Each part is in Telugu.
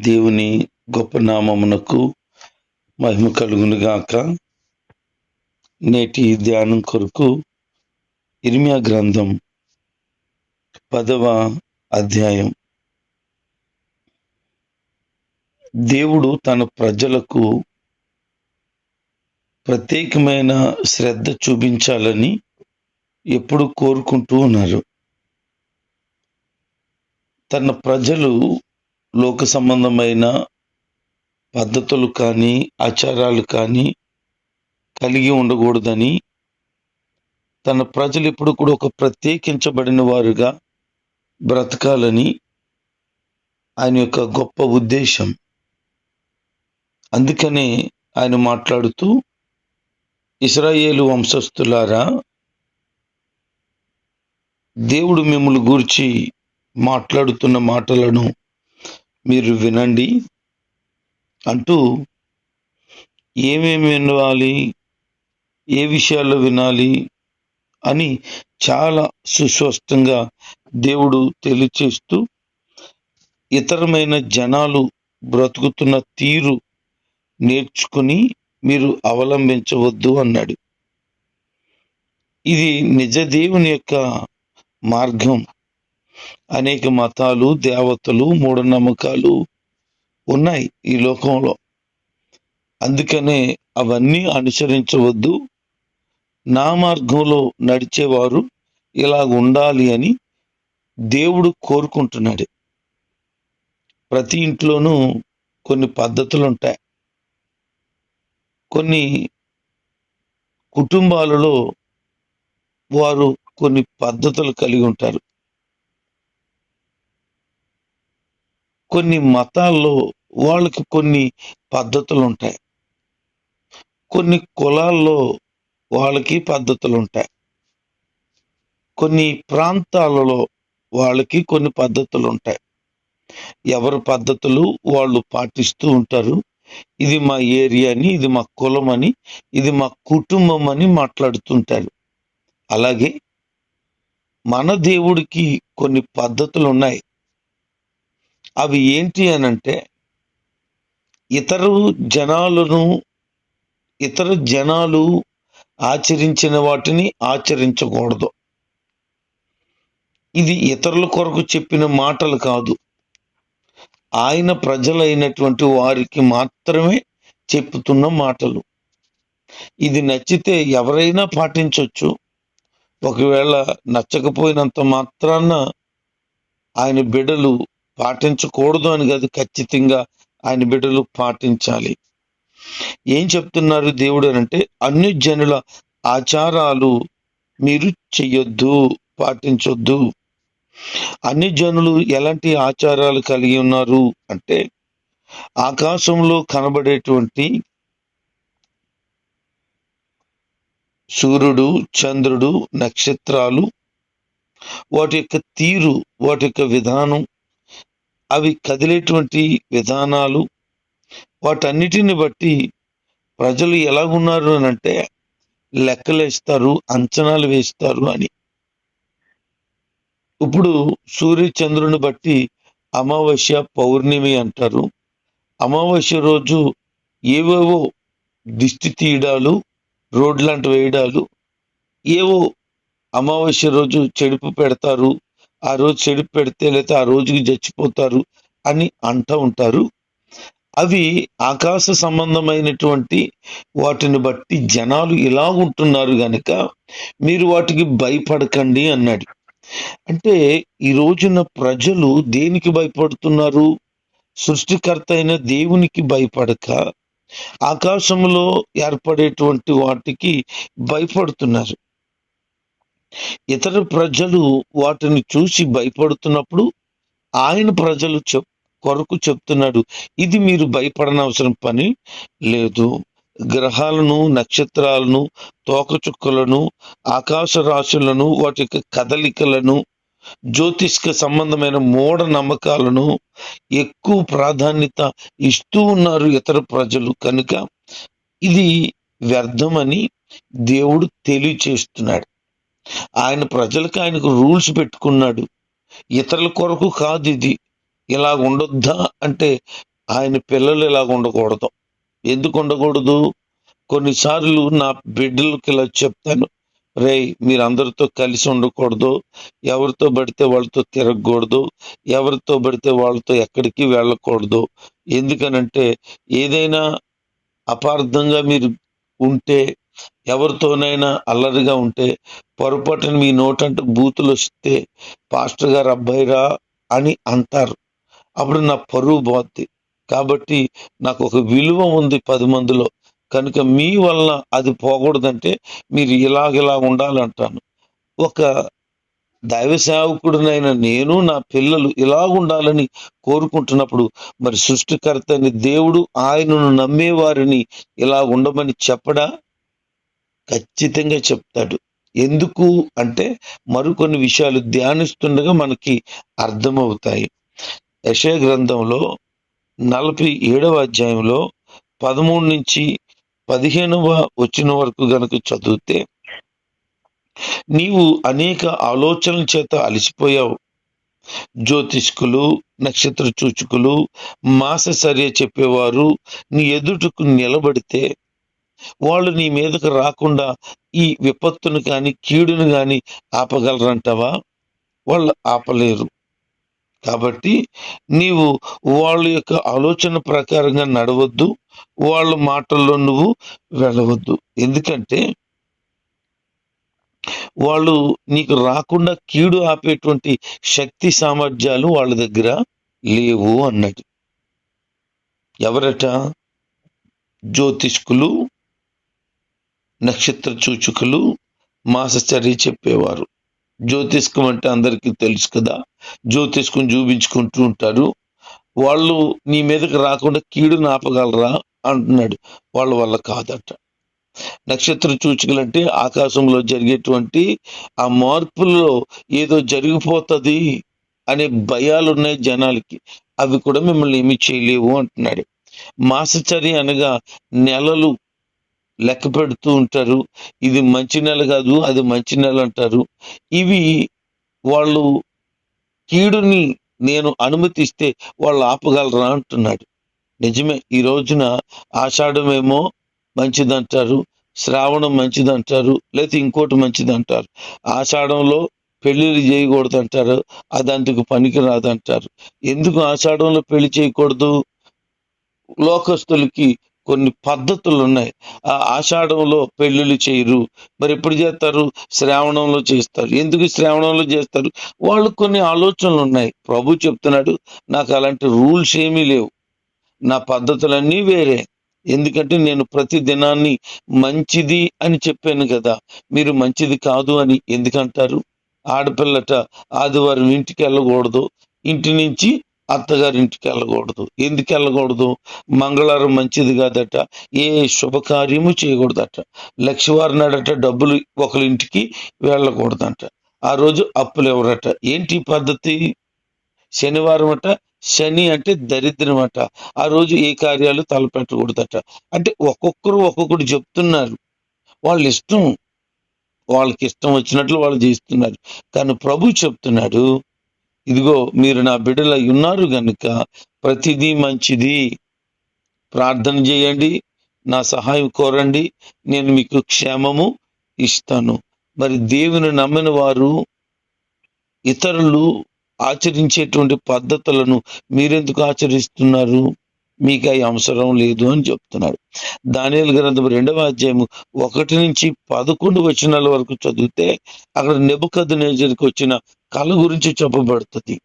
దేవుని గొప్ప నామమునకు మహిమ కలుగునుగాక. నేటి ధ్యానం కొరకు ఇర్మియా గ్రంథం పదవ అధ్యాయం. దేవుడు తన ప్రజలకు ప్రత్యేకమైన శ్రద్ధ చూపించాలని ఎప్పుడు కోరుకుంటూ ఉన్నారు. తన ప్రజలు లోక సంబంధమైన పద్ధతులు కానీ ఆచారాలు కానీ కలిగి ఉండకూడదని తన ప్రజలు ఎప్పుడు కూడా ఒక ప్రత్యేకించబడిన వారుగా బ్రతకాలని ఆయన యొక్క గొప్ప ఉద్దేశం. అందుకనే ఆయన మాట్లాడుతూ ఇస్రాయేలు వంశస్థులారా దేవుడు మిమ్మల్ని గూర్చి మాట్లాడుతున్న మాటలను మీరు వినండి అంటూ ఏమేమి వినవాలి ఏ విషయాల్లో వినాలి అని చాలా సుస్పష్టంగా దేవుడు తెలియచేస్తూ ఇతరమైన జనాలు బ్రతుకుతున్న తీరు నేర్చుకుని మీరు అవలంబించవద్దు అన్నాడు. ఇది నిజ దేవుని యొక్క మార్గం. అనేక మతాలు దేవతలు మూఢనమ్మకాలు ఉన్నాయి ఈ లోకంలో. అందుకనే అవన్నీ అనుసరించవద్దు. నా మార్గంలో నడిచేవారు ఇలా ఉండాలి అని దేవుడు కోరుకుంటున్నాడు. ప్రతి ఇంట్లోనూ కొన్ని పద్ధతులు ఉంటాయి కొన్ని కుటుంబాలలో వారు కొన్ని పద్ధతులు కలిగి ఉంటారు. కొన్ని మతాల్లో వాళ్ళకి కొన్ని పద్ధతులు ఉంటాయి కొన్ని కులాల్లో వాళ్ళకి పద్ధతులు ఉంటాయి కొన్ని ప్రాంతాలలో వాళ్ళకి కొన్ని పద్ధతులు ఉంటాయి ఎవరి పద్ధతులు వాళ్ళు పాటిస్తూ ఉంటారు. ఇది మా ఏరియా అని ఇది మా కులం అని ఇది మా కుటుంబం అని మాట్లాడుతుంటారు. అలాగే మన దేవుడికి కొన్ని పద్ధతులు ఉన్నాయి అవి ఏంటి అని అంటే ఇతరు జనాలను ఇతర జనాలు ఆచరించిన వాటిని ఆచరించకూడదు. ఇది ఇతరుల కొరకు చెప్పిన మాటలు కాదు. ఆయన ప్రజలైనటువంటి వారికి మాత్రమే చెప్పుతున్న మాటలు. ఇది నచ్చితే ఎవరైనా పాటించవచ్చు ఒకవేళ నచ్చకపోయినంత మాత్రాన ఆయన బిడలు పాటించకూడదు అని కాదు ఖచ్చితంగా ఆయన బిడ్డలు పాటించాలి. ఏం చెప్తున్నారు దేవుడు అంటే అన్ని జనుల ఆచారాలు మీరు చెయ్యొద్దు పాటించొద్దు. అన్ని జనులు ఎలాంటి ఆచారాలు కలిగి ఉన్నారు అంటే ఆకాశంలో కనబడేటువంటి సూర్యుడు చంద్రుడు నక్షత్రాలు వాటి యొక్క తీరు వాటి యొక్క విధానం అవి కదిలేటువంటి విధానాలు వాటన్నిటిని బట్టి ప్రజలు ఎలాగున్నారు అని అంటే లెక్కలేస్తారు అంచనాలు వేస్తారు అని. ఇప్పుడు సూర్య చంద్రుని బట్టి అమావాస్య పౌర్ణమి అంటారు. అమావాస్య రోజు ఏవేవో దిష్టి తీయడాలు రోడ్లాంటి వేయడాలు ఏవో అమావాస్య రోజు చెడుపు పెడతారు ఆ రోజు చెడు పెడితే లేకపోతే ఆ రోజుకి చచ్చిపోతారు అని అంటూ ఉంటారు. అవి ఆకాశ సంబంధమైనటువంటి వాటిని బట్టి జనాలు ఇలా ఉంటున్నారు కనుక మీరు వాటికి భయపడకండి అన్నాడు. అంటే ఈ రోజున ప్రజలు దేనికి భయపడుతున్నారు? సృష్టికర్త అయిన దేవునికి భయపడక ఆకాశంలో ఏర్పడేటువంటి వాటికి భయపడుతున్నారు. ఇతర ప్రజలు వాటిని చూసి భయపడుతున్నప్పుడు ఆయన ప్రజలు చెప్ కొరకు చెప్తున్నాడు ఇది మీరు భయపడనవసరం పని లేదు. గ్రహాలను నక్షత్రాలను తోకచుక్కలను ఆకాశ రాశులను వాటి యొక్క కదలికలను జ్యోతిష్క సంబంధమైన మూఢ నమ్మకాలను ఎక్కువ ప్రాధాన్యత ఇస్తూ ఉన్నారు ఇతర ప్రజలు. కనుక ఇది వ్యర్థమని దేవుడు తెలియచేస్తున్నాడు. ఆయన ప్రజలకు ఆయనకు రూల్స్ పెట్టుకున్నాడు. ఇతరుల కొరకు కాదు ఇది. ఇలా ఉండొద్దా అంటే ఆయన పిల్లలు ఇలా ఉండకూడదు. ఎందుకు ఉండకూడదు? కొన్నిసార్లు నా బిడ్డలకి ఇలా చెప్తాను. రే మీరందరితో కలిసి ఉండకూడదు. ఎవరితో పడితే వాళ్ళతో తిరగకూడదు. ఎవరితో పడితే వాళ్ళతో ఎక్కడికి వెళ్ళకూడదు. ఎందుకనంటే ఏదైనా అపార్థంగా మీరు ఉంటే ఎవరితోనైనా అల్లరిగా ఉంటే పొరపాటున మీ నోటంటూ బూతులు వస్తే పాస్టర్ గారు అబ్బాయిరా అని అంటారు. అప్పుడు నా పరువు పోద్ది. కాబట్టి నాకు ఒక విలువ ఉంది పది మందిలో. కనుక మీ వలన అది పోకూడదంటే మీరు ఇలాగిలా ఉండాలంటాను. ఒక దైవ సేవకుడినైన నేను నా పిల్లలు ఇలా ఉండాలని కోరుకుంటున్నప్పుడు మరి సృష్టికర్తని దేవుడు ఆయనను నమ్మేవారిని ఇలా ఉండమని చెప్పడా? ఖచ్చితంగా చెప్తాడు. ఎందుకు అంటే మరికొన్ని విషయాలు ధ్యానిస్తుండగా మనకి అర్థమవుతాయి. యశయ గ్రంథంలో నలభై ఏడవ అధ్యాయంలో పదమూడు నుంచి పదిహేనవ వచ్చిన వరకు గనక చదివితే నీవు అనేక ఆలోచనల చేత అలసిపోయావు. జ్యోతిష్కులు నక్షత్ర చూచుకులు మాస సర్య చెప్పేవారు నీ ఎదుటకు నిలబడితే వాళ్ళు నీ మీదకు రాకుండా ఈ విపత్తును కానీ కీడును కానీ ఆపగలరంటావా? వాళ్ళు ఆపలేరు. కాబట్టి నీవు వాళ్ళ యొక్క ఆలోచన ప్రకారంగా నడవద్దు. వాళ్ళ మాటల్లో నువ్వు వెళ్ళవద్దు. ఎందుకంటే వాళ్ళు నీకు రాకుండా కీడు ఆపేటువంటి శక్తి సామర్థ్యాలు వాళ్ళ దగ్గర లేవు అన్నది. ఎవరట? జ్యోతిష్కులు నక్షత్ర సూచకులు మాసచర్య చెప్పేవారు. జ్యోతిష్కం అంటే అందరికీ తెలుసు కదా. జ్యోతిష్కం చూపించుకుంటూ ఉంటారు. వాళ్ళు నీ మీదకి రాకుండా కీడు నాపగలరా అంటున్నాడు. వాళ్ళ వల్ల కాదట. నక్షత్ర సూచికలు అంటే ఆకాశంలో జరిగేటువంటి ఆ మార్పుల్లో ఏదో జరిగిపోతుంది అనే భయాలు ఉన్నాయి జనాలకి. అవి కూడా మిమ్మల్ని ఏమి చేయలేవు అంటున్నాడు. మాసచర్య అనగా నెలలు లెక్క పెడుతూ ఉంటారు. ఇది మంచి నెల కాదు అది మంచి నెల అంటారు. ఇవి వాళ్ళు కీడుని నేను అనుమతిస్తే వాళ్ళు ఆపగలరా అంటున్నాడు. నిజమే ఈ రోజున ఆషాఢమేమో మంచిదంటారు శ్రావణం మంచిదంటారు లేకపోతే ఇంకోటి మంచిదంటారు. ఆషాఢంలో పెళ్ళిళ్ళు చేయకూడదు అంటారు అది అందుకు పనికి రాదంటారు ఎందుకు ఆషాఢంలో పెళ్ళి చేయకూడదు? లోకస్తులకి కొన్ని పద్ధతులు ఉన్నాయి ఆ ఆషాఢంలో పెళ్ళిళ్ళు చేయరు. మరి ఎప్పుడు చేస్తారు? శ్రావణంలో చేస్తారు. ఎందుకు శ్రావణంలో చేస్తారు? వాళ్ళు కొన్ని ఆలోచనలు ఉన్నాయి ప్రభు చెప్తున్నాడు నాకు అలాంటి రూల్స్ ఏమీ లేవు. నా పద్ధతులన్నీ వేరే. ఎందుకంటే నేను ప్రతి దినాన్ని మంచిది అని చెప్పాను కదా. మీరు మంచిది కాదు అని ఎందుకంటారు? ఆడపిల్లట ఆదివారం ఇంటికి వెళ్ళకూడదు. ఇంటి నుంచి అత్తగారి ఇంటికి వెళ్ళకూడదు. ఎందుకు వెళ్ళకూడదు? మంగళవారం మంచిది కాదట. ఏ శుభకార్యము చేయకూడదట. లక్షవారం నాడట డబ్బులు ఒకరి ఇంటికి వెళ్ళకూడదంట. ఆ రోజు అప్పులు ఎవరట? ఏంటి ఈ పద్ధతి? శనివారం అట శని అంటే దరిద్రం అట. ఆ రోజు ఏ కార్యాలు తలపెట్టకూడదట. అంటే ఒక్కొక్కరు ఒక్కొక్కరు చెప్తున్నారు. వాళ్ళ ఇష్టం. వాళ్ళకి ఇష్టం వచ్చినట్లు వాళ్ళు చేస్తున్నారు. కానీ ప్రభు చెప్తున్నాడు ఇదిగో మీరు నా బిడ్డలై ఉన్నారు గనుక ప్రతిదీ మంచిది. ప్రార్థన చేయండి నా సహాయం కోరండి నేను మీకు క్షేమము ఇస్తాను. మరి దేవుని నమ్మిన వారు ఇతరులు ఆచరించేటువంటి పద్ధతులను మీరెందుకు ఆచరిస్తున్నారు? మీకు అవి అవసరం లేదు అని చెప్తున్నాడు. దానియల్ గ్రంథం రెండవ అధ్యాయము ఒకటి నుంచి పదకొండు వచనాల వరకు చదివితే అక్కడ నెబుకద్ నేజర్కి వచ్చిన కళ గురించి చెప్పబడుతుంది.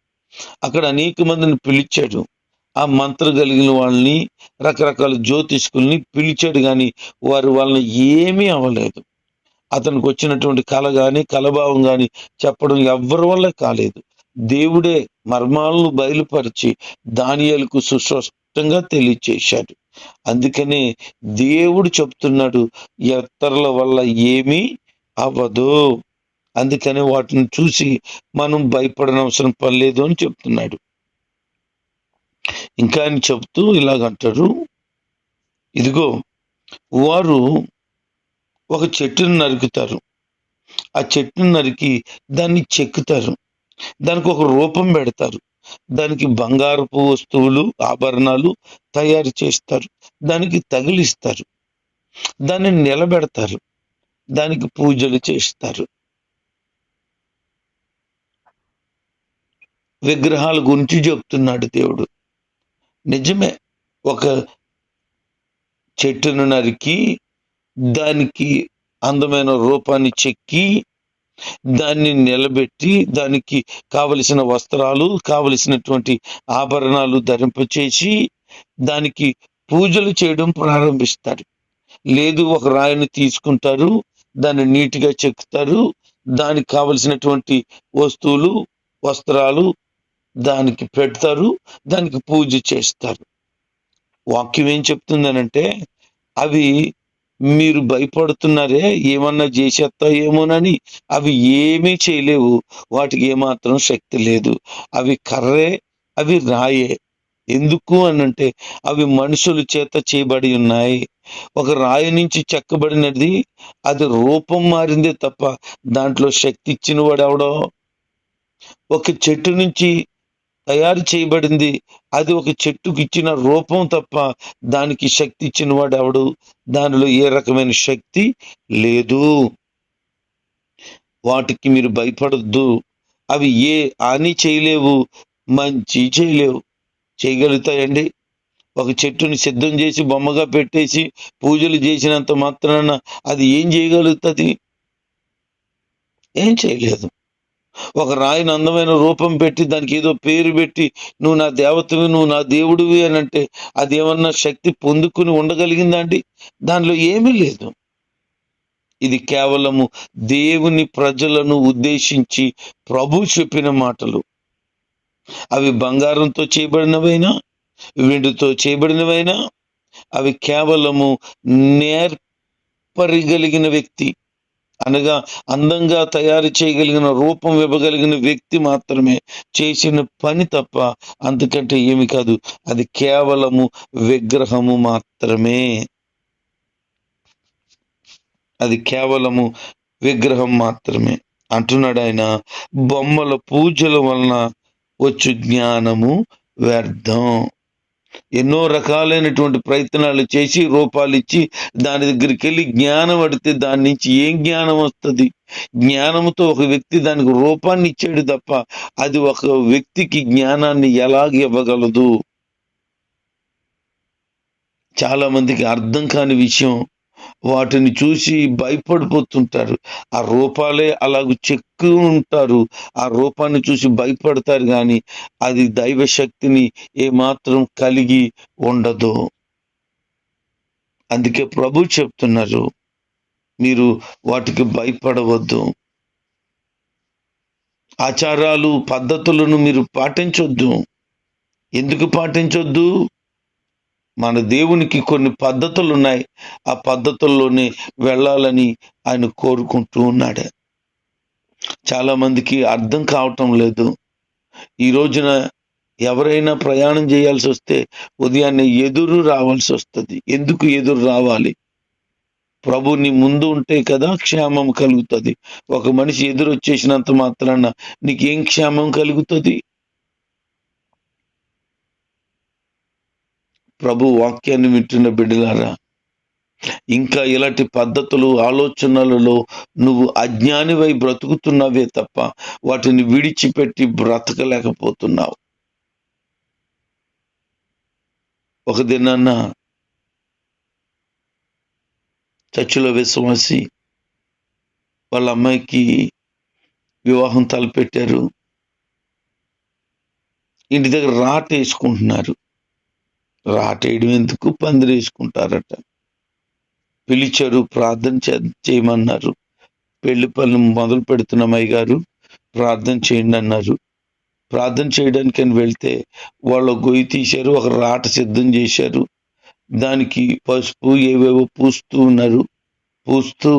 అక్కడ అనేక మందిని పిలిచాడు. ఆ మంత్ర కలిగిన వాళ్ళని రకరకాల జ్యోతిష్కుల్ని పిలిచాడు కానీ వారు వాళ్ళని ఏమీ అవ్వలేదు. అతనికి వచ్చినటువంటి కళ కానీ కలభావం కానీ చెప్పడం ఎవ్వరి వల్ల కాలేదు. దేవుడే మర్మాలను బయలుపరిచి దానియాలకు సుస్పష్టంగా తెలియచేశాడు. అందుకనే దేవుడు చెప్తున్నాడు ఇతరుల వల్ల ఏమీ అవ్వదు. అందుకనే వాటిని చూసి మనం భయపడనవసరం పర్లేదు అని చెప్తున్నాడు. ఇంకా ఆయన చెప్తూ ఇలాగంటాడు. ఇదిగో వారు ఒక చెట్టును నరుకుతారు. ఆ చెట్టును నరికి దాన్ని చెక్కుతారు. దానికి ఒక రూపం పెడతారు. దానికి బంగారపు వస్తువులు ఆభరణాలు తయారు చేస్తారు. దానికి తగిలిస్తారు. దాన్ని నిలబెడతారు. దానికి పూజలు చేస్తారు. విగ్రహాల గురించి చెప్తున్నాడు దేవుడు. నిజమే ఒక చెట్టును నరికి దానికి అందమైన రూపాన్ని చెక్కి దాన్ని నిలబెట్టి దానికి కావలసిన వస్త్రాలు కావలసినటువంటి ఆభరణాలు ధరింపచేసి దానికి పూజలు చేయడం ప్రారంభిస్తారు లేదు ఒక రాయిని తీసుకుంటారు దాన్ని నీట్గా చెక్కుతారు దానికి కావలసినటువంటి వస్తువులు వస్త్రాలు దానికి పెడతారు దానికి పూజ చేస్తారు. వాక్యం ఏం చెప్తుందనంటే అవి మీరు భయపడుతున్నారే ఏమన్నా చేసేస్తాయేమోనని అవి ఏమీ చేయలేవు. వాటికి ఏమాత్రం శక్తి లేదు. అవి కర్రే అవి రాయే. ఎందుకు అనంటే అవి మనుషుల చేత చేయబడి ఉన్నాయి. ఒక రాయి నుంచి చెక్కబడినది అది రూపం మారిందే తప్ప దాంట్లో శక్తి ఇచ్చిన వాడు ఎవడో ఒక చెట్టు నుంచి తయారు చేయబడింది. అది ఒక చెట్టుకి ఇచ్చిన రూపం తప్ప దానికి శక్తి ఇచ్చిన వాడు ఎవడు? దానిలో ఏ రకమైన శక్తి లేదు. వాటికి మీరు భయపడద్దు. అవి ఏ హాని చేయలేవు మంచి చేయలేవు. చేయగలుగుతాయండి. ఒక చెట్టుని సిద్ధం చేసి బొమ్మగా పెట్టేసి పూజలు చేసినంత మాత్రాన అది ఏం చేయగలుగుతుంది? ఏం చేయలేదు. ఒక రాయిని అందమైన రూపం పెట్టి దానికి ఏదో పేరు పెట్టి నువ్వు నా దేవతవి నువ్వు నా దేవుడివి అని అంటే అది ఏమన్నా శక్తి పొందుకుని ఉండగలిగిందండి? దానిలో ఏమీ లేదు. ఇది కేవలము దేవుని ప్రజలను ఉద్దేశించి ప్రభు చెప్పిన మాటలు. అవి బంగారంతో చేయబడినవైనా వెండితో చేయబడినవైనా అవి కేవలము నేర్పరిగలిగిన వ్యక్తి అనగా అందంగా తయారు చేయగలిగిన రూపం ఇవ్వగలిగిన వ్యక్తి మాత్రమే చేసిన పని తప్ప అంతకంటే ఏమి కాదు. అది కేవలము విగ్రహము మాత్రమే. అది కేవలము విగ్రహం మాత్రమే. అంటున్నాడు ఆయన బొమ్మల పూజల వలన వచ్చు జ్ఞానము వ్యర్థం. ఎన్నో రకాలైనటువంటి ప్రయత్నాలు చేసి రూపాలు ఇచ్చి దాని దగ్గరికి వెళ్ళి జ్ఞానం అడితే దాని నుంచి ఏం జ్ఞానం వస్తుంది? జ్ఞానంతో ఒక వ్యక్తి దానికి రూపాన్ని ఇచ్చాడు తప్ప అది ఒక వ్యక్తికి జ్ఞానాన్ని ఎలాగ ఇవ్వగలదు? చాలా మందికి అర్థం కాని విషయం వాటిని చూసి భయపడిపోతుంటారు. ఆ రూపాలే అలాగ చెక్కు ఉంటారు. ఆ రూపాన్ని చూసి భయపడతారు కానీ అది దైవ శక్తిని ఏమాత్రం కలిగి ఉండదు. అందుకే ప్రభు చెప్తున్నారు మీరు వాటికి భయపడవద్దు. ఆచారాలు పద్ధతులను మీరు పాటించొద్దు. ఎందుకు పాటించొద్దు? మన దేవునికి కొన్ని పద్ధతులు ఉన్నాయి ఆ పద్ధతుల్లోనే వెళ్ళాలని ఆయన కోరుకుంటూ ఉన్నాడు. చాలా మందికి అర్థం కావటం లేదు. ఈ రోజున ఎవరైనా ప్రయాణం చేయాల్సి వస్తే ఉదయాన్నే ఎదురు రావాల్సి వస్తుంది. ఎందుకు ఎదురు రావాలి? ప్రభుని ముందు ఉంటే కదా క్షేమం కలుగుతుంది. ఒక మనిషి ఎదురు వచ్చేసినంత మాత్రాన నీకేం క్షేమం కలుగుతుంది? ప్రభు వాక్యాన్ని వింటున్న బిడ్డలారా ఇంకా ఇలాంటి పద్ధతులు ఆలోచనలలో నువ్వు అజ్ఞానివై బ్రతుకుతున్నావే తప్ప వాటిని విడిచిపెట్టి బ్రతకలేకపోతున్నావు. ఒక దినాన్న చర్చిలో విశ్వాసి వాళ్ళ అమ్మాయికి వివాహం తలపెట్టారు. ఇంటి దగ్గర రాట వేసుకుంటున్నారు రాటేయడం ఎందుకు? పందిరి వేసుకుంటారట పిలిచారు ప్రార్థన చేయమన్నారు. పెళ్ళి పనులు మొదలు పెడుతున్నాం గారు ప్రార్థన చేయండి అన్నారు. ప్రార్థన చేయడానికి అని వెళ్తే వాళ్ళు గొయ్యి తీశారు ఒక రాట సిద్ధం చేశారు. దానికి పసుపు ఏవేవో పూస్తూ ఉన్నారు. పూస్తూ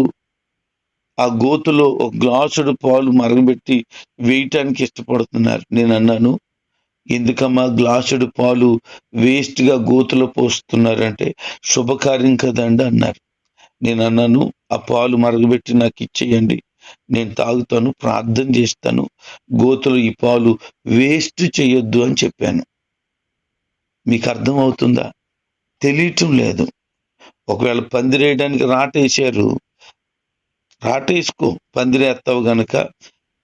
ఆ గోతులో ఒక గ్లాసుడు పాలు మరగబెట్టి వేయటానికి ఇష్టపడుతున్నారు. నేను అన్నాను ఎందుకమ్మా గ్లాసుడు పాలు వేస్ట్గా గోతులో పోస్తున్నారంటే శుభకార్యం కదండి అన్నారు. నేను అన్నాను ఆ పాలు మరగబెట్టి నాకు ఇచ్చేయండి. నేను తాగుతాను ప్రార్థన చేస్తాను. గోతులు ఈ పాలు వేస్ట్ చేయొద్దు అని చెప్పాను. మీకు అర్థమవుతుందా తెలియటం లేదు. ఒకవేళ పందిరేయడానికి రాటేశారు రాటేసుకో పందిరేస్తావు గనక.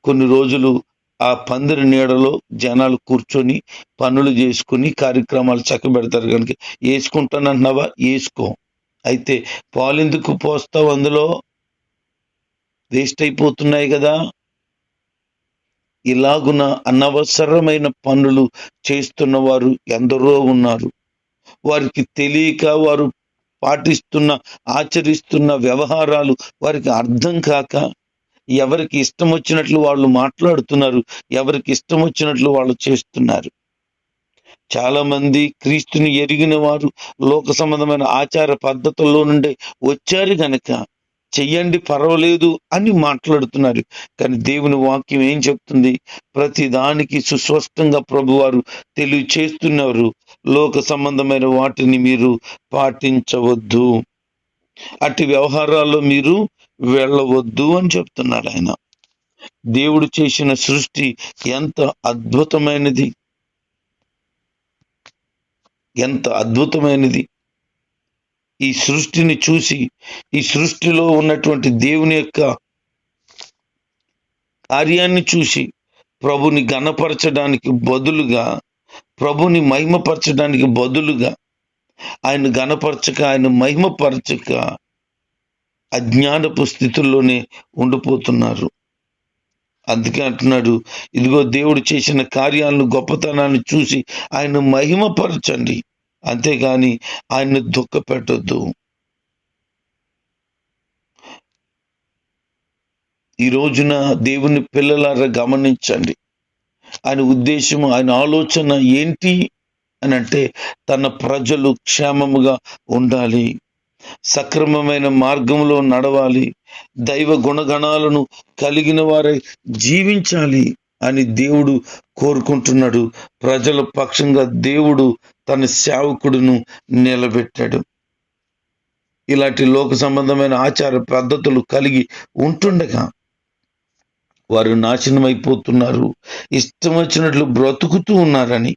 కొన్ని రోజులు ఆ పందిరి నీడలో జనాలు కూర్చొని పనులు చేసుకుని కార్యక్రమాలు చక్కబెడతారు కనుక వేసుకుంటానంటున్నావా? వేసుకో. అయితే పాలెందుకు పోస్తావు అందులో? వేస్ట్ అయిపోతున్నాయి కదా. ఇలాగున అనవసరమైన పనులు చేస్తున్న వారు ఎందరో ఉన్నారు. వారికి తెలియక వారు పాటిస్తున్న ఆచరిస్తున్న వ్యవహారాలు వారికి అర్థం కాక ఎవరికి ఇష్టం వచ్చినట్లు వాళ్ళు మాట్లాడుతున్నారు ఎవరికి ఇష్టం వచ్చినట్లు వాళ్ళు చేస్తున్నారు. చాలా మంది క్రీస్తుని ఎరిగిన వారు లోక సంబంధమైన ఆచార పద్ధతుల్లో నుండి వచ్చారు గనక చెయ్యండి పర్వాలేదు అని మాట్లాడుతున్నారు. కానీ దేవుని వాక్యం ఏం చెప్తుంది? ప్రతి దానికి సుస్పష్టంగా ప్రభువారు తెలియచేస్తున్నారు లోక సంబంధమైన వాటిని మీరు పాటించవద్దు. అట్టి వ్యవహారాల్లో మీరు వెళ్ళవద్దు అని చెప్తున్నాడు ఆయన. దేవుడు చేసిన సృష్టి ఎంత అద్భుతమైనది. ఎంత అద్భుతమైనది. ఈ సృష్టిని చూసి ఈ సృష్టిలో ఉన్నటువంటి దేవుని యొక్క కార్యాన్ని చూసి ప్రభుని గణపరచడానికి బదులుగా ప్రభుని మహిమపరచడానికి బదులుగా ఆయన గణపరచక ఆయన మహిమపరచక అజ్ఞానపు స్థితుల్లోనే ఉండిపోతున్నారు. అందుకే అంటున్నాడు ఇదిగో దేవుడు చేసిన కార్యాలను గొప్పతనాన్ని చూసి ఆయన మహిమపరచండి. అంతేగాని ఆయన్ని దుఃఖ పెట్టొద్దు ఈ రోజున దేవుని పిల్లలారా గమనించండి. ఆయన ఉద్దేశం ఆయన ఆలోచన ఏంటి అని అంటే తన ప్రజలు క్షేమముగా ఉండాలి. సక్రమమైన మార్గంలో నడవాలి. దైవ గుణగణాలను కలిగిన వారై జీవించాలి అని దేవుడు కోరుకుంటున్నాడు. ప్రజల పక్షంగా దేవుడు తన సేవకుడును నిలబెట్టాడు. ఇలాంటి లోక సంబంధమైన ఆచార పద్ధతులు కలిగి ఉంటుండగా వారు నాశనం అయిపోతున్నారు ఇష్టం వచ్చినట్లు బ్రతుకుతూ ఉన్నారని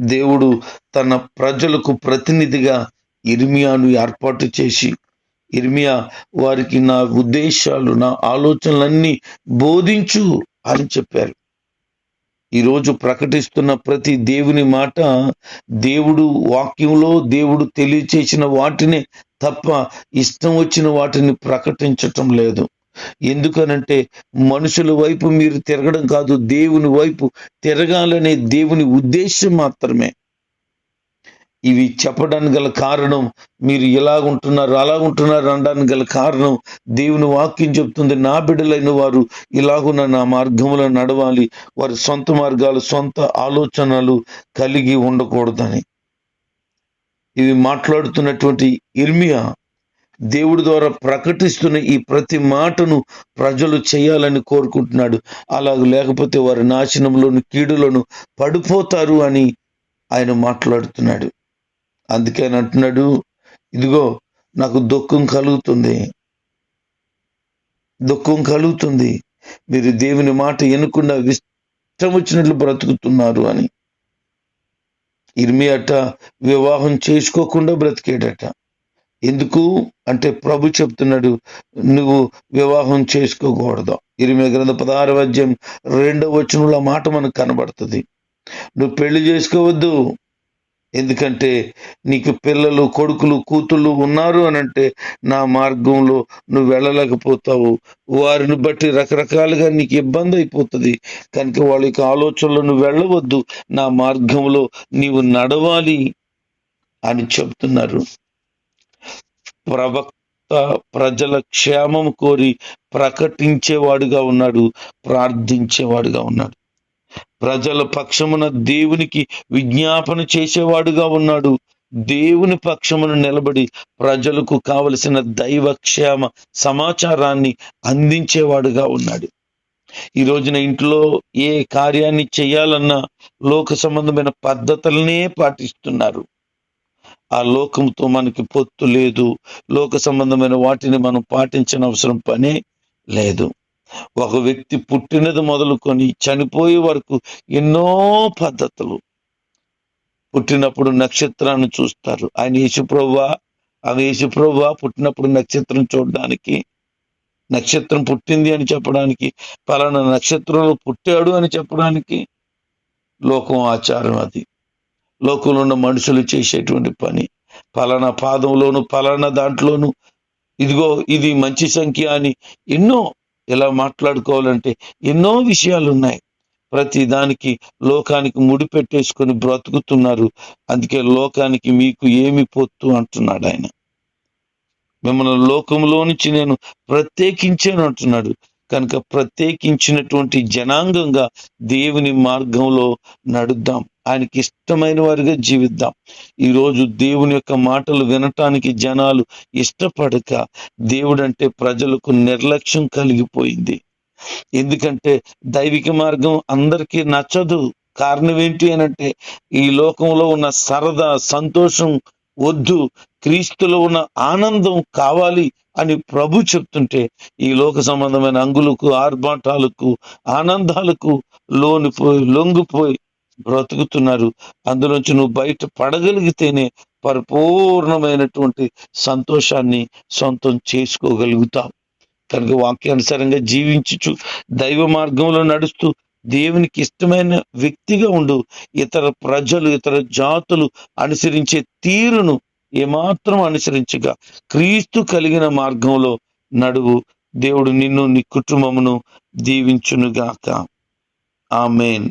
దేవుడు తన ప్రజలకు ప్రతినిధిగా ఇర్మియాను ఏర్పాటు చేసి ఇర్మియా వారికి నా ఉద్దేశాలు నా ఆలోచనలన్నీ బోధించు అని చెప్పారు. ఈరోజు ప్రకటిస్తున్న ప్రతి దేవుని మాట దేవుడు వాక్యంలో దేవుడు తెలియచేసిన వాటినే తప్ప ఇష్టం వచ్చిన వాటిని ప్రకటించటం లేదు. ఎందుకనంటే మనుషుల వైపు మీరు తిరగడం కాదు దేవుని వైపు తిరగాలనే దేవుని ఉద్దేశం మాత్రమే. ఇవి చెప్పడానికి గల కారణం మీరు ఇలాగుంటున్నారు అలాగుంటున్నారు అనడానికి గల కారణం దేవుని వాక్యం చెప్తుంది నా బిడ్డలైన వారు ఇలాగున్న నా మార్గంలో నడవాలి వారి సొంత మార్గాలు సొంత ఆలోచనలు కలిగి ఉండకూడదని. ఇవి మాట్లాడుతున్నటువంటి ఇర్మియా దేవుడి ద్వారా ప్రకటిస్తున్న ఈ ప్రతి మాటను ప్రజలు చేయాలని కోరుకుంటున్నాడు. అలాగ లేకపోతే వారి నాశనంలోను కీడులను పడిపోతారు అని ఆయన మాట్లాడుతున్నాడు. అందుకే అంటున్నాడు. ఇదిగో నాకు దుఃఖం కలుగుతుంది. దుఃఖం కలుగుతుంది. మీరు దేవుని మాట ఎనుకుండా ఇష్టం వచ్చినట్లు బ్రతుకుతున్నారు అని. ఇర్మి అట్ట వివాహం చేసుకోకుండా బ్రతికేడట ఎందుకు? అంటే ప్రభు చెప్తున్నాడు నువ్వు వివాహం చేసుకోకూడదు. ఇరిమి గ్రంథ పదహారు రెండవ వచనంలో మాట మనకు కనబడుతుంది. నువ్వు పెళ్ళి చేసుకోవద్దు. ఎందుకంటే నీకు పిల్లలు కొడుకులు కూతుళ్ళు ఉన్నారు అని అంటే నా మార్గంలో నువ్వు వెళ్ళలేకపోతావు. వారిని బట్టి రకరకాలుగా నీకు ఇబ్బంది అయిపోతుంది. కనుక వాళ్ళ యొక్క ఆలోచనలో నువ్వు వెళ్ళవద్దు. నా మార్గంలో నీవు నడవాలి అని చెప్తున్నారు. ప్రవక్త ప్రజల క్షేమం కోరి ప్రకటించేవాడుగా ఉన్నాడు ప్రార్థించేవాడుగా ఉన్నాడు. ప్రజల పక్షమున దేవునికి విజ్ఞాపన చేసేవాడుగా ఉన్నాడు. దేవుని పక్షమును నిలబడి ప్రజలకు కావలసిన దైవక్షేమ సమాచారాన్ని అందించేవాడుగా ఉన్నాడు. ఈ రోజున ఇంట్లో ఏ కార్యాన్ని చేయాలన్నా లోక సంబంధమైన పద్ధతులనే పాటిస్తున్నారు. ఆ లోకంతో మనకి పొత్తు లేదు. లోక సంబంధమైన వాటిని మనం పాటించిన అవసరం పనే లేదు. ఒక వ్యక్తి పుట్టినది మొదలుకొని చనిపోయే వరకు ఎన్నో పద్ధతులు. పుట్టినప్పుడు నక్షత్రాన్ని చూస్తారు. ఆయన యేసుప్రవ్వా ఆయన యేసుప్రవ్వా పుట్టినప్పుడు నక్షత్రం చూడడానికి నక్షత్రం పుట్టింది అని చెప్పడానికి పలానా నక్షత్రంలో పుట్టాడు అని చెప్పడానికి లోకం ఆచారం అది. లోకంలో ఉన్న మనుషులు చేసేటువంటి పని. పలానా పాదంలోను పలానా దాంట్లోను ఇదిగో ఇది మంచి సంఖ్య అని ఎన్నో ఇలా మాట్లాడుకోవాలంటే ఎన్నో విషయాలు ఉన్నాయి ప్రతి దానికి లోకానికి ముడిపెట్టేసుకొని బ్రతుకుతున్నారు. అందుకే లోకానికి మీకు ఏమి పొత్తు అంటున్నాడు ఆయన. మిమ్మల్ని లోకంలో నుంచి నేను ప్రత్యేకించాను అంటున్నాడు. కనుక ప్రత్యేకించినటువంటి జనాంగంగా దేవుని మార్గంలో నడుద్దాం. ఆయనకి ఇష్టమైన వారిగా జీవిద్దాం. ఈరోజు దేవుని యొక్క మాటలు వినటానికి జనాలు ఇష్టపడక దేవుడంటే ప్రజలకు నిర్లక్ష్యం కలిగిపోయింది. ఎందుకంటే దైవిక మార్గం అందరికీ నచ్చదు. కారణం ఏంటి అనంటే ఈ లోకంలో ఉన్న సరదా సంతోషం వద్దు క్రీస్తులో ఉన్న ఆనందం కావాలి అని ప్రభు చెప్తుంటే ఈ లోక సంబంధమైన అంగులకు ఆర్భాటాలకు ఆనందాలకు లోనిపోయి లొంగిపోయి బ్రతుకుతున్నారు. అందులోంచి నువ్వు బయట పడగలిగితేనే పరిపూర్ణమైనటువంటి సంతోషాన్ని సొంతం చేసుకోగలుగుతావు. కనుక వాక్యానుసారంగా జీవించుచు దైవ మార్గంలో నడుస్తూ దేవునికి ఇష్టమైన వ్యక్తిగా ఉండు. ఇతర ప్రజలు ఇతర జాతులు అనుసరించే తీరును ఏమాత్రం అనుసరించగా. క్రీస్తు కలిగిన మార్గంలో నడువు. దేవుడు నిన్ను నీ కుటుంబమును దీవించునుగాక. ఆమెన్.